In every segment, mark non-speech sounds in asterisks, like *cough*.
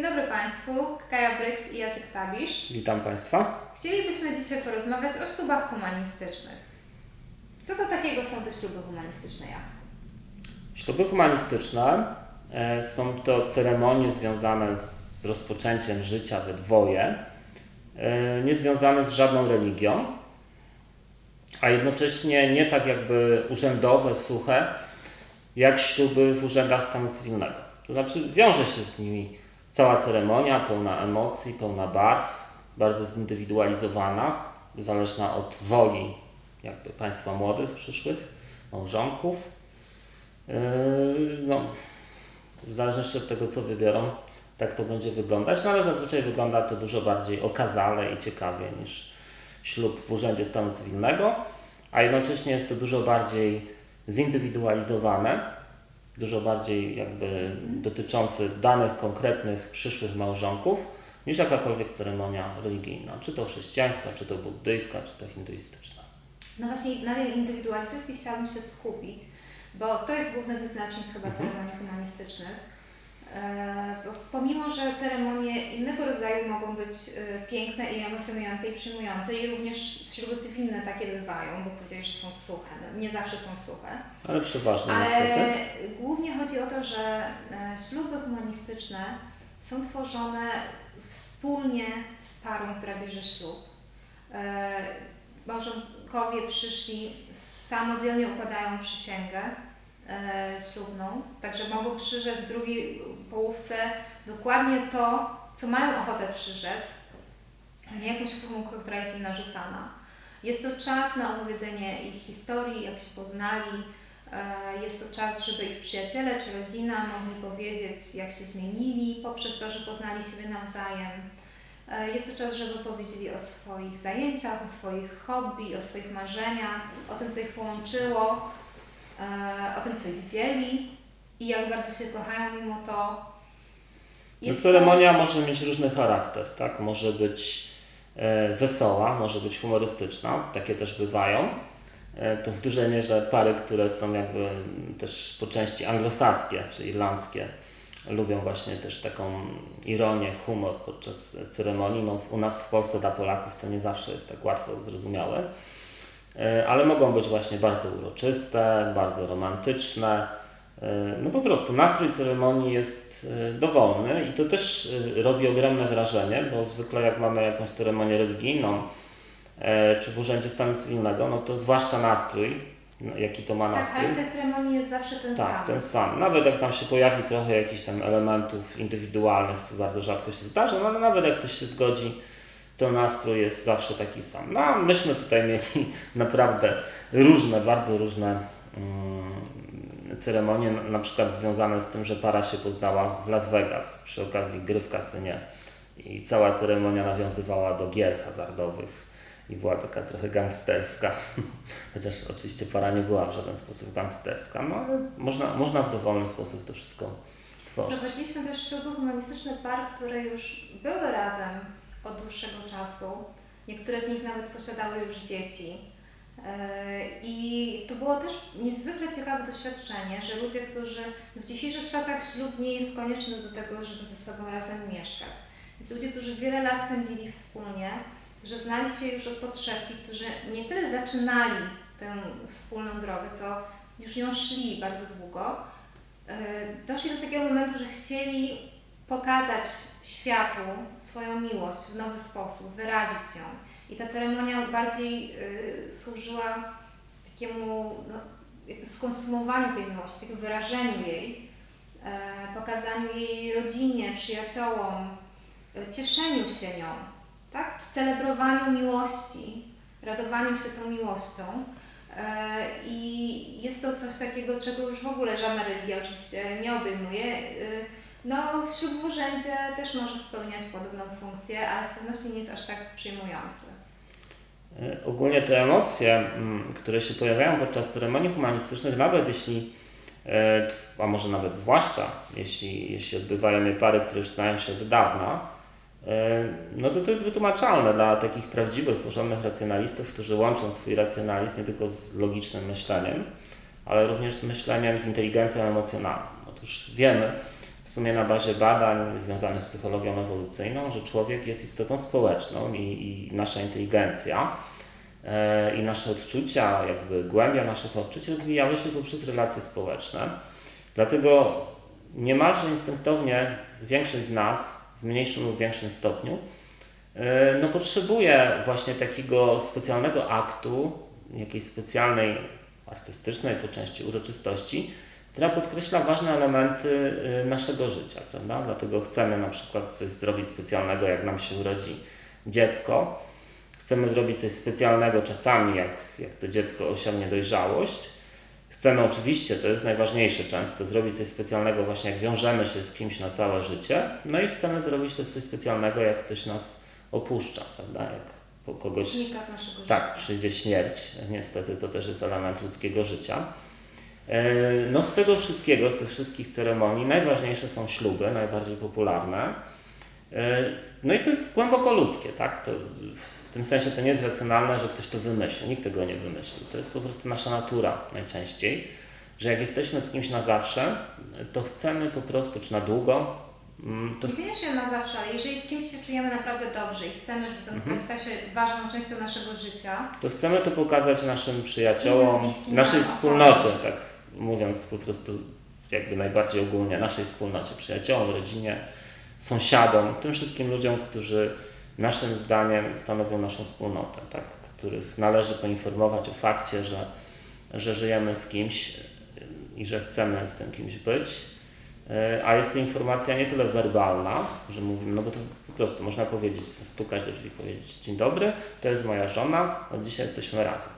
Dzień dobry Państwu, Kaja Bryks i Jacek Tabisz. Witam Państwa. Chcielibyśmy dzisiaj porozmawiać o ślubach humanistycznych. Co to takiego są te śluby humanistyczne, Jacku? Śluby humanistyczne e, są to ceremonie związane z rozpoczęciem życia we dwoje, e, nie związane z żadną religią, a jednocześnie nie tak jakby urzędowe, suche, jak śluby w urzędach stanu cywilnego. To znaczy wiąże się z nimi cała ceremonia, pełna emocji, pełna barw, bardzo zindywidualizowana, zależna od woli jakby państwa młodych, przyszłych, małżonków. Yy, No, w zależności od tego, co wybiorą, tak to będzie wyglądać, no ale zazwyczaj wygląda to dużo bardziej okazale i ciekawie niż ślub w Urzędzie Stanu Cywilnego, a jednocześnie jest to dużo bardziej zindywidualizowane, dużo bardziej jakby dotyczące danych konkretnych przyszłych małżonków, niż jakakolwiek ceremonia religijna, czy to chrześcijańska, czy to buddyjska, czy to hinduistyczna. No właśnie na tej indywidualizacji chciałabym się skupić, bo to jest główny wyznacznik chyba Mhm. ceremonii humanistycznych. E, pomimo, że ceremonie innego rodzaju mogą być e, piękne i emocjonujące i przyjmujące i również śluby cywilne takie bywają, bo powiedziałeś, że są suche. No, nie zawsze są suche. Ale przeważnie niestety. Ale głównie chodzi o to, że e, śluby humanistyczne są tworzone wspólnie z parą, która bierze ślub. Małżonkowie przyszli, samodzielnie układają przysięgę ślubną, także mogą przyrzec drugiej połówce dokładnie to, co mają ochotę przyrzec, nie jakąś formułkę, która jest im narzucana. Jest to czas na opowiedzenie ich historii, jak się poznali, E, Jest to czas, żeby ich przyjaciele czy rodzina mogli powiedzieć, jak się zmienili poprzez to, że poznali siebie nawzajem. E, Jest to czas, żeby powiedzieli o swoich zajęciach, o swoich hobby, o swoich marzeniach, o tym, co ich połączyło, e, o tym, co ich dzieli i jak bardzo się kochają mimo to. No, ceremonia może mieć różny charakter, tak? Może być e, wesoła, może być humorystyczna, takie też bywają. E, to w dużej mierze pary, które są jakby też po części anglosaskie czy irlandzkie, lubią właśnie też taką ironię, humor podczas ceremonii. No, u nas w Polsce dla Polaków to nie zawsze jest tak łatwo zrozumiałe, E, ale mogą być właśnie bardzo uroczyste, bardzo romantyczne. E, No po prostu nastrój ceremonii jest e, dowolny i to też e, robi ogromne wrażenie, bo zwykle jak mamy jakąś ceremonię religijną e, czy w Urzędzie Stanu Cywilnego, no to zwłaszcza nastrój, no, jaki to ma Tak, nastrój. charakter ceremonii jest zawsze ten Tak, sam. ten sam. Nawet jak tam się pojawi trochę jakichś tam elementów indywidualnych, co bardzo rzadko się zdarza, no ale nawet jak ktoś się zgodzi, to nastrój jest zawsze taki sam. No myśmy tutaj mieli *laughs* naprawdę różne, bardzo różne mm, ceremonie, na- przykład związane z tym, że para się poznała w Las Vegas przy okazji gry w kasynie i cała ceremonia nawiązywała do gier hazardowych i była taka trochę gangsterska. *laughs* Chociaż oczywiście para nie była w żaden sposób gangsterska, no ale można, można w dowolny sposób to wszystko tworzyć. Prowadziliśmy też śluby humanistyczne par, które już były razem od dłuższego czasu. Niektóre z nich nawet posiadały już dzieci. E, I to było też niezwykle ciekawe doświadczenie, że ludzie, którzy w dzisiejszych czasach ślub nie jest konieczny do tego, żeby ze sobą razem mieszkać. Więc ludzie, którzy wiele lat spędzili wspólnie, którzy znali się już od podszewki, którzy nie tyle zaczynali tę wspólną drogę, co już ją szli bardzo długo, e, doszli do takiego momentu, że chcieli pokazać światu swoją miłość w nowy sposób, wyrazić ją. I ta ceremonia bardziej y, służyła takiemu no, skonsumowaniu tej miłości, takiemu wyrażeniu jej, e, pokazaniu jej rodzinie, przyjaciołom, e, cieszeniu się nią, tak? Czy celebrowaniu miłości, radowaniu się tą miłością. E, I jest to coś takiego, czego już w ogóle żadna religia oczywiście nie obejmuje. No, w urzędzie też może spełniać podobną funkcję, ale z pewnością nie jest aż tak przyjmujący. E, Ogólnie te emocje, mm, które się pojawiają podczas ceremonii humanistycznych, nawet jeśli, e, a może nawet zwłaszcza jeśli, jeśli odbywają je pary, które już znają się od dawna, e, no to to jest wytłumaczalne dla takich prawdziwych, porządnych racjonalistów, którzy łączą swój racjonalizm nie tylko z logicznym myśleniem, ale również z myśleniem, z inteligencją emocjonalną. Otóż wiemy w sumie na bazie badań związanych z psychologią ewolucyjną, że człowiek jest istotą społeczną i, i nasza inteligencja e, i nasze odczucia, jakby głębia naszych odczuć rozwijały się poprzez relacje społeczne. Dlatego niemalże instynktownie większość z nas w mniejszym lub większym stopniu e, no, potrzebuje właśnie takiego specjalnego aktu, jakiejś specjalnej artystycznej po części uroczystości, która podkreśla ważne elementy y, naszego życia, prawda? Dlatego chcemy na przykład coś zrobić specjalnego, jak nam się urodzi dziecko. Chcemy zrobić coś specjalnego czasami, jak, jak to dziecko osiągnie dojrzałość. Chcemy oczywiście, to jest najważniejsze często, zrobić coś specjalnego właśnie jak wiążemy się z kimś na całe życie. No i chcemy zrobić też coś specjalnego, jak ktoś nas opuszcza, prawda? Jak po kogoś Znika z naszego tak, życia. przyjdzie śmierć. Niestety to też jest element ludzkiego życia. E, No z tego wszystkiego, z tych wszystkich ceremonii, najważniejsze są śluby, najbardziej popularne. E, No i to jest głęboko ludzkie, tak? To w tym sensie to nie jest racjonalne, że ktoś to wymyśli. Nikt tego nie wymyślił. To jest po prostu nasza natura najczęściej, że jak jesteśmy z kimś na zawsze, to chcemy po prostu, czy na długo, mm, to Niekoniecznie na zawsze, ale jeżeli z kimś się czujemy naprawdę dobrze i chcemy, żeby ten Mhm. ktoś się ważną częścią naszego życia, to chcemy to pokazać naszym przyjaciołom, naszej wspólnocie, tak mówiąc po prostu jakby najbardziej ogólnie, naszej wspólnocie, przyjaciołom, rodzinie, sąsiadom, tym wszystkim ludziom, którzy naszym zdaniem stanowią naszą wspólnotę, tak, których należy poinformować o fakcie, że, że żyjemy z kimś i że chcemy z tym kimś być. E, A jest to informacja nie tyle werbalna, że mówimy, no bo to po prostu można powiedzieć, stukać do drzwi powiedzieć dzień dobry, to jest moja żona, od dzisiaj jesteśmy razem.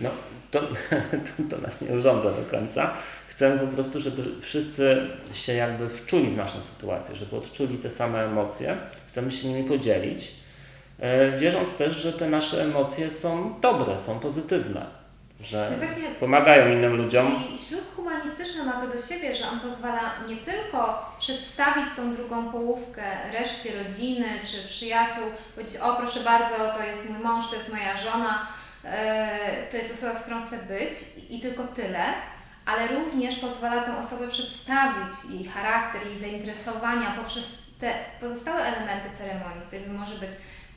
No to, *laughs* to, to nas nie urządza do końca. Chcemy po prostu, żeby wszyscy się jakby wczuli w naszą sytuację, żeby odczuli te same emocje. Chcemy się nimi podzielić, e, wierząc też, że te nasze emocje są dobre, są pozytywne, że No właśnie- pomagają innym ludziom. I ślub humanistyczny ma to do siebie, że on pozwala nie tylko przedstawić tą drugą połówkę reszcie rodziny czy przyjaciół, powiedzieć, o proszę bardzo, to jest mój mąż, to jest moja żona, to jest osoba, z którą chcę być i tylko tyle, ale również pozwala tę osobę przedstawić, jej charakter, jej zainteresowania poprzez te pozostałe elementy ceremonii, którymi może być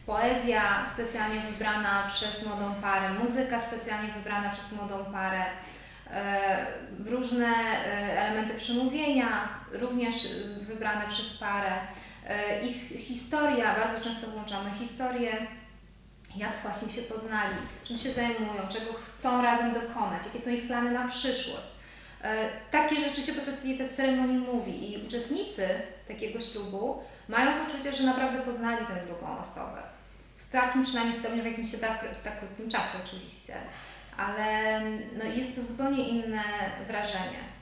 poezja specjalnie wybrana przez młodą parę, muzyka specjalnie wybrana przez młodą parę, e, różne e, elementy przemówienia, również e, wybrane przez parę. E, Ich historia, bardzo często włączamy historię, jak właśnie się poznali, czym się zajmują, czego chcą razem dokonać, jakie są ich plany na przyszłość. E, Takie rzeczy się podczas tej ceremonii mówi i uczestnicy takiego ślubu mają poczucie, że naprawdę poznali tę drugą osobę. W takim przynajmniej stopniu, w jakim się da w tak krótkim czasie oczywiście, ale no, jest to zupełnie inne wrażenie.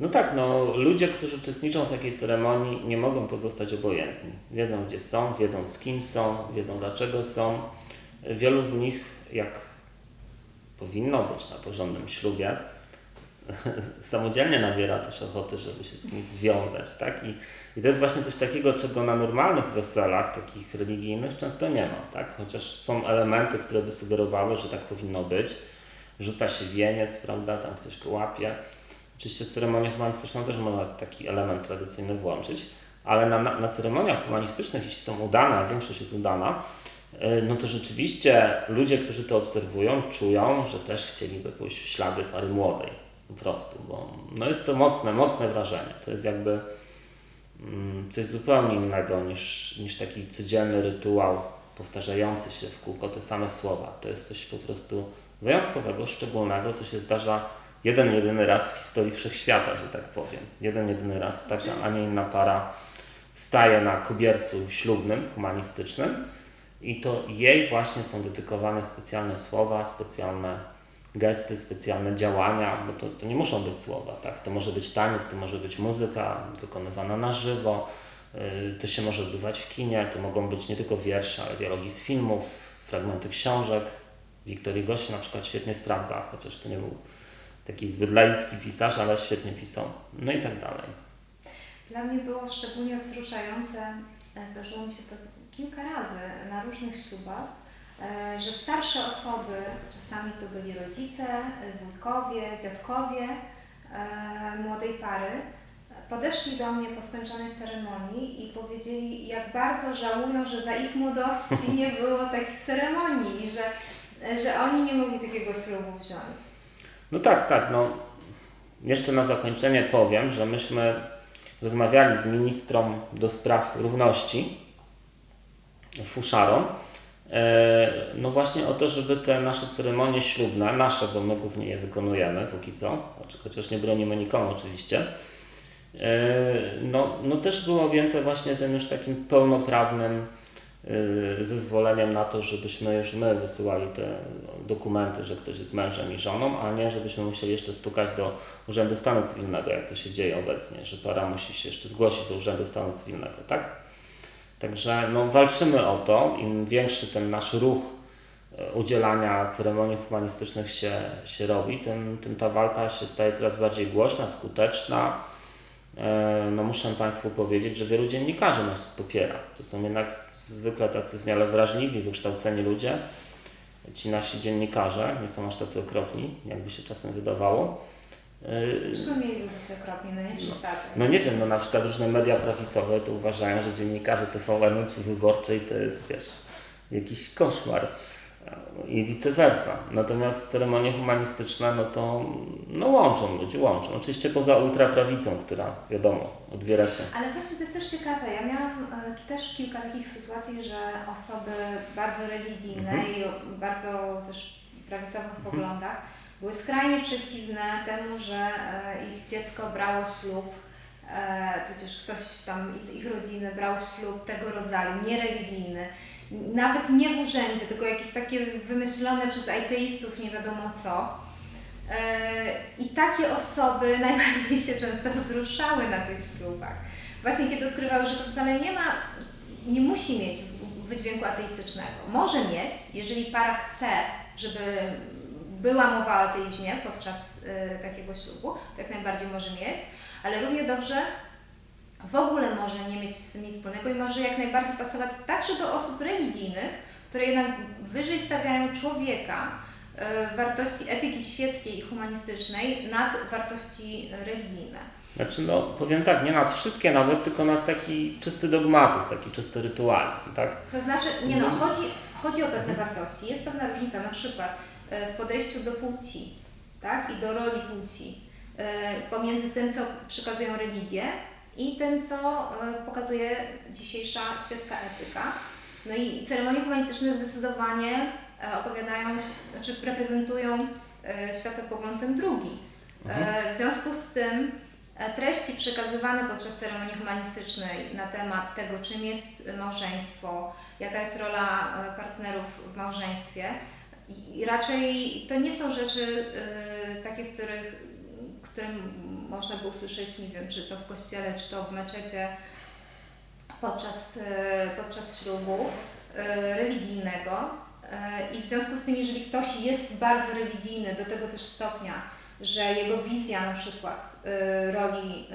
No tak, no ludzie, którzy uczestniczą w takiej ceremonii nie mogą pozostać obojętni. Wiedzą gdzie są, wiedzą z kim są, wiedzą dlaczego są. Wielu z nich, jak powinno być na porządnym ślubie, *laughs* samodzielnie nabiera też ochoty, żeby się z kimś związać, tak? I, I to jest właśnie coś takiego, czego na normalnych weselach, takich religijnych, często nie ma, tak? Chociaż są elementy, które by sugerowały, że tak powinno być. Rzuca się wieniec, prawda? Tam ktoś go łapie. Oczywiście ceremonię humanistyczną też można taki element tradycyjny włączyć, ale na, na, na ceremoniach humanistycznych, jeśli są udane, a większość jest udana, y, no to rzeczywiście ludzie, którzy to obserwują, czują, że też chcieliby pójść w ślady pary młodej po prostu, bo no jest to mocne, mocne wrażenie. To jest jakby mm, coś zupełnie innego niż, niż taki codzienny rytuał powtarzający się w kółko te same słowa. To jest coś po prostu wyjątkowego, szczególnego, co się zdarza jeden, jedyny raz w historii wszechświata, że tak powiem. Jeden, jedyny raz taka, a nie inna para staje na kobiercu ślubnym, humanistycznym i to jej właśnie są dedykowane specjalne słowa, specjalne gesty, specjalne działania, bo to, to nie muszą być słowa, tak? To może być taniec, to może być muzyka wykonywana na żywo, yy, to się może odbywać w kinie, to mogą być nie tylko wiersze, ale dialogi z filmów, fragmenty książek. Wiktorii Gosi na przykład świetnie sprawdza, chociaż to nie był taki zbyt laicki pisarz, ale świetnie pisał. No i tak dalej. Dla mnie było szczególnie wzruszające, e, zdarzyło mi się to kilka razy na różnych ślubach, e, że starsze osoby, czasami to byli rodzice, e, wujkowie, dziadkowie młodej pary, podeszli do mnie po skończonej ceremonii i powiedzieli, jak bardzo żałują, że za ich młodości nie było takich ceremonii że, że oni nie mogli takiego ślubu wziąć. No tak, tak. No. Jeszcze na zakończenie powiem, że myśmy rozmawiali z ministrą do spraw równości Fuszarą. e, No właśnie o to, żeby te nasze ceremonie ślubne, nasze, bo my głównie je wykonujemy póki co, chociaż nie bronimy nikomu oczywiście, e, no, no też były objęte właśnie tym już takim pełnoprawnym zezwoleniem na to, żebyśmy już my wysyłali te dokumenty, że ktoś jest mężem i żoną, a nie żebyśmy musieli jeszcze stukać do Urzędu Stanu Cywilnego, jak to się dzieje obecnie, że para musi się jeszcze zgłosić do Urzędu Stanu Cywilnego, tak? Także no, walczymy o to. Im większy ten nasz ruch e, udzielania ceremonii humanistycznych się, się robi, tym, tym ta walka się staje coraz bardziej głośna, skuteczna. E, No muszę Państwu powiedzieć, że wielu dziennikarzy nas popiera. To są jednak zwykle tacy w miarę wrażliwi, wykształceni ludzie. Ci nasi dziennikarze nie są aż tacy okropni, jakby się czasem wydawało. E, Czego mieli być okropni, no nie przesadzaj. no nie wiem, no na przykład różne media prawicowe to uważają, że dziennikarze TVN czy Wyborczej to jest, wiesz, jakiś koszmar i vice versa. Natomiast ceremonie humanistyczne, no to no łączą ludzi, łączą. Oczywiście poza ultraprawicą, która wiadomo, odbiera się. Ale właśnie to jest też ciekawe. Ja miałam e, też kilka takich sytuacji, że osoby bardzo religijne Mhm. i o bardzo też prawicowych poglądach były skrajnie przeciwne temu, że e, ich dziecko brało ślub, e, tudzież ktoś tam z ich rodziny brał ślub tego rodzaju, niereligijny. Nawet nie w urzędzie, tylko jakieś takie wymyślone przez ateistów, nie wiadomo co. E, I takie osoby *laughs* najbardziej się często wzruszały na tych ślubach. Właśnie kiedy odkrywały, że to wcale nie ma, nie musi mieć wydźwięku ateistycznego. Może mieć, jeżeli para chce, żeby była mowa o ateizmie podczas e, takiego ślubu, to jak najbardziej może mieć, ale równie dobrze w ogóle może nie mieć z tym nic wspólnego i może jak najbardziej pasować także do osób religijnych, które jednak wyżej stawiają człowieka, e, wartości etyki świeckiej i humanistycznej nad wartości religijne. Znaczy, no powiem tak, nie nad wszystkie nawet, tylko nad taki czysty dogmatyzm, taki czysty rytualizm, tak? To znaczy, nie no, chodzi, chodzi o pewne wartości. Jest pewna różnica, na przykład e, w podejściu do płci, tak, i do roli płci, e, pomiędzy tym, co przekazują religie i tym, co e, pokazuje dzisiejsza świecka etyka. No i ceremonie humanistyczne zdecydowanie e, opowiadają, znaczy reprezentują e, światopogląd ten drugi. E, W związku z tym treści przekazywane podczas ceremonii humanistycznej na temat tego, czym jest małżeństwo, jaka jest rola partnerów w małżeństwie, raczej to nie są rzeczy takie, których, które można by usłyszeć, nie wiem, czy to w kościele, czy to w meczecie podczas, e, podczas ślubu e, religijnego. E, I w związku z tym, jeżeli ktoś jest bardzo religijny do tego też stopnia, że jego wizja na przykład roli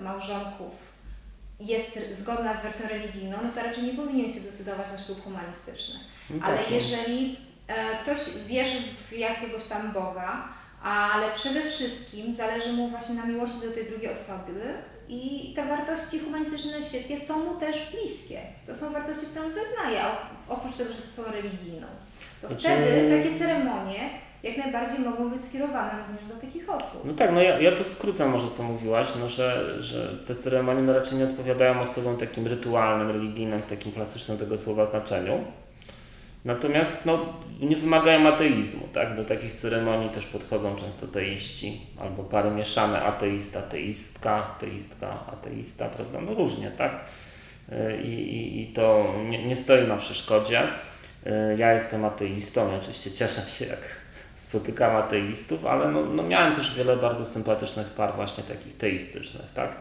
małżonków jest zgodna z wersją religijną, no to raczej nie powinien się decydować na ślub humanistyczny. No Ale tak, no. jeżeli ktoś wierzy w jakiegoś tam Boga, ale przede wszystkim zależy mu właśnie na miłości do tej drugiej osoby i te wartości humanistyczne świeckie są mu też bliskie. To są wartości, które on wyznaje, oprócz tego, że są religijną. To Znaczy- wtedy takie ceremonie jak najbardziej mogą być skierowane również do takich osób. No tak, no ja, ja to skrócę może co mówiłaś, no że, że te ceremonie no raczej nie odpowiadają osobom takim rytualnym, religijnym w takim klasycznym tego słowa znaczeniu. Natomiast no, nie wymagają ateizmu, tak? Do takich ceremonii też podchodzą często teiści albo pary mieszane ateista, ateistka, ateistka, ateista, prawda? No różnie, tak? Y, I, i, i to nie, nie stoi na przeszkodzie. Y, Ja jestem ateistą i oczywiście cieszę się, jak spotykam ateistów, ale no, no miałem też wiele bardzo sympatycznych par właśnie takich teistycznych, tak?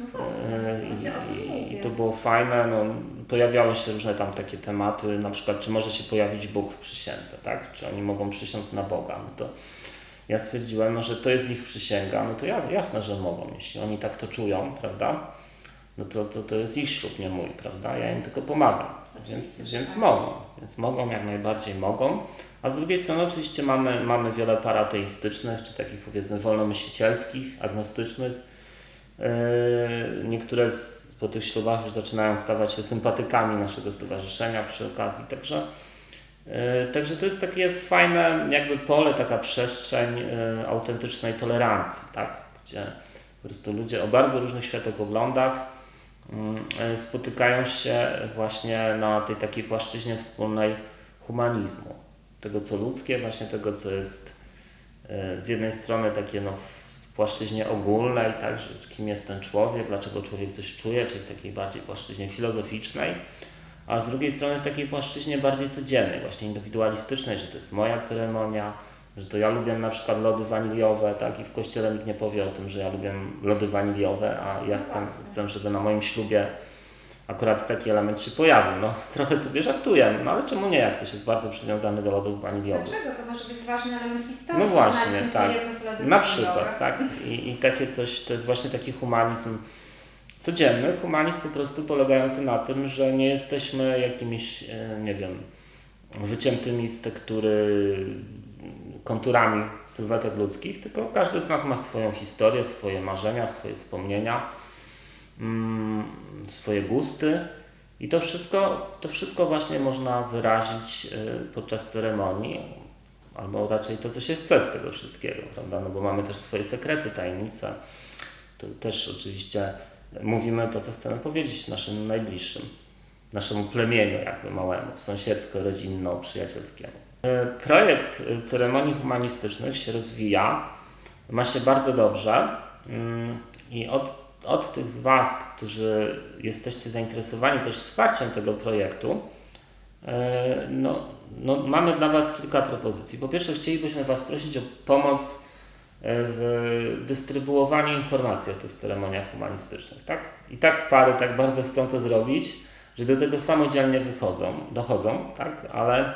No właśnie, tym I, i. I to było fajne, no, pojawiały się różne tam takie tematy, na przykład czy może się pojawić Bóg w przysiędze, tak? Czy oni mogą przysiąc na Boga, no to ja stwierdziłem, no, że to jest ich przysięga, no to ja, jasne, że mogą, jeśli oni tak to czują, prawda? No to, to, to jest ich ślub, nie mój, prawda? Ja im tylko pomagam, więc, więc tak. mogą, więc mogą, jak najbardziej mogą. A z drugiej strony oczywiście mamy, mamy wiele par ateistycznych, czy takich powiedzmy wolnomyślicielskich, agnostycznych, Yy, Niektóre z, po tych ślubach już zaczynają stawać się sympatykami naszego stowarzyszenia przy okazji, także, yy, także to jest takie fajne jakby pole, taka przestrzeń yy, autentycznej tolerancji, tak? gdzie po prostu ludzie o bardzo różnych światopoglądach yy, spotykają się właśnie na tej takiej płaszczyźnie wspólnej humanizmu. Tego, co ludzkie, właśnie tego, co jest z jednej strony takie no, płaszczyźnie ogólnej, tak, że kim jest ten człowiek, dlaczego człowiek coś czuje, czyli w takiej bardziej płaszczyźnie filozoficznej, a z drugiej strony w takiej płaszczyźnie bardziej codziennej, właśnie indywidualistycznej, że to jest moja ceremonia, że to ja lubię na przykład lody waniliowe, tak, i w kościele nikt nie powie o tym, że ja lubię lody waniliowe, a ja chcę, chcę, żeby na moim ślubie akurat taki element się pojawił. No, *laughs* trochę sobie żartuję, no ale czemu nie, jak ktoś jest bardzo przywiązany do lodów waniliowych. Dlaczego? To może być ważny element historii. No właśnie, Znać, czym tak. Na przykład, tak. I, I takie coś, to jest właśnie taki humanizm codzienny, humanizm po prostu polegający na tym, że nie jesteśmy jakimiś, e, nie wiem, wyciętymi z tektury konturami sylwetek ludzkich, tylko każdy z nas ma swoją historię, swoje marzenia, swoje wspomnienia, swoje gusty. I to wszystko, to wszystko właśnie można wyrazić e, podczas ceremonii, albo raczej to, co się chce z tego wszystkiego, prawda? No bo mamy też swoje sekrety, tajemnice. To też oczywiście mówimy to, co chcemy powiedzieć naszym najbliższym, naszemu plemieniu jakby małemu, sąsiedzko-rodzinno-przyjacielskiemu. E, Projekt e, ceremonii humanistycznych się rozwija, ma się bardzo dobrze mm, i od, od tych z Was, którzy jesteście zainteresowani też wsparciem tego projektu, E, No, no, mamy dla Was kilka propozycji. Po pierwsze, chcielibyśmy Was prosić o pomoc e, w dystrybuowaniu informacji o tych ceremoniach humanistycznych. Tak? I tak pary tak bardzo chcą to zrobić, że do tego samodzielnie wychodzą, dochodzą, tak? ale,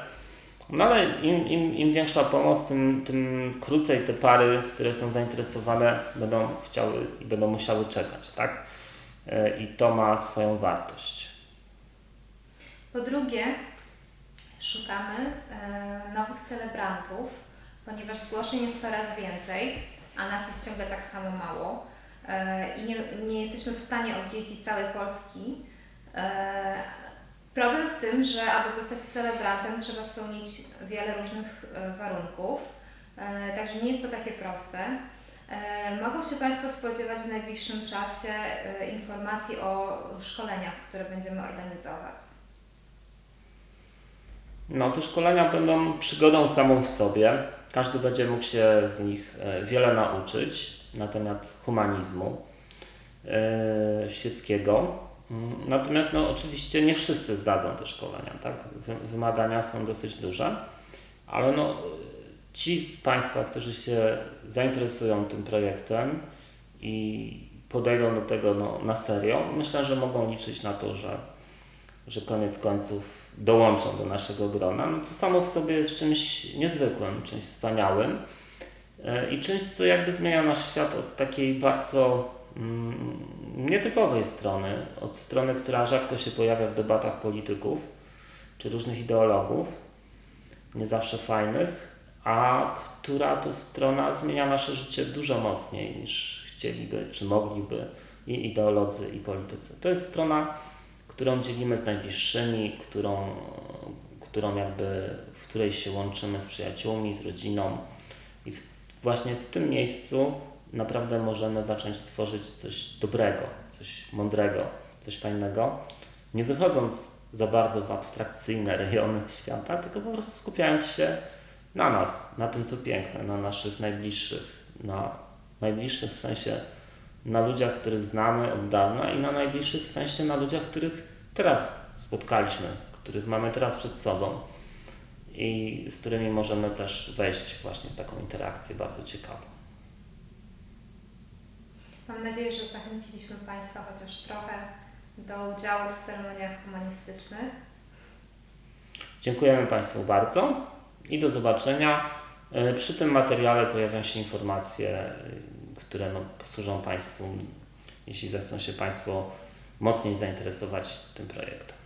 no ale im, im, im większa pomoc, tym, tym krócej te pary, które są zainteresowane, będą chciały i będą musiały czekać. Tak? E, I to ma swoją wartość. Po drugie, szukamy e, nowych celebrantów, ponieważ zgłoszeń jest coraz więcej, a nas jest ciągle tak samo mało e, i nie, nie jesteśmy w stanie objeździć całej Polski. Problem w tym, że aby zostać celebrantem trzeba spełnić wiele różnych e, warunków, e, także nie jest to takie proste. E, Mogą się Państwo spodziewać w najbliższym czasie informacji o szkoleniach, które będziemy organizować. No, te szkolenia będą przygodą samą w sobie. Każdy będzie mógł się z nich wiele nauczyć na temat humanizmu świeckiego. Mm, Natomiast no, oczywiście nie wszyscy zdadzą te szkolenia. Tak? Wy, wymagania są dosyć duże, ale no, ci z Państwa, którzy się zainteresują tym projektem i podejdą do tego no, na serio, myślę, że mogą liczyć na to, że, że koniec końców dołączą do naszego grona, no to samo w sobie jest czymś niezwykłym, czymś wspaniałym e, i czymś, co jakby zmienia nasz świat od takiej bardzo nietypowej strony, od strony, która rzadko się pojawia w debatach polityków czy różnych ideologów, nie zawsze fajnych, a która to strona zmienia nasze życie dużo mocniej niż chcieliby czy mogliby i ideolodzy, i politycy. To jest strona którą dzielimy z najbliższymi, którą, którą jakby, w której się łączymy z przyjaciółmi, z rodziną. I w, właśnie w tym miejscu naprawdę możemy zacząć tworzyć coś dobrego, coś mądrego, coś fajnego, nie wychodząc za bardzo w abstrakcyjne *laughs* rejony świata, tylko po prostu skupiając się na nas, na tym, co piękne, na naszych najbliższych, na najbliższych w sensie na ludziach, których znamy od dawna i na najbliższych w sensie na ludziach, których teraz spotkaliśmy, których mamy teraz przed sobą i z którymi możemy też wejść właśnie w taką interakcję bardzo ciekawą. Mam nadzieję, że zachęciliśmy Państwa chociaż trochę do udziału w ceremoniach humanistycznych. Dziękujemy Państwu bardzo i do zobaczenia. E, Przy tym materiale pojawią się informacje, e, które no, posłużą Państwu, jeśli zechcą się Państwo mocniej zainteresować tym projektem.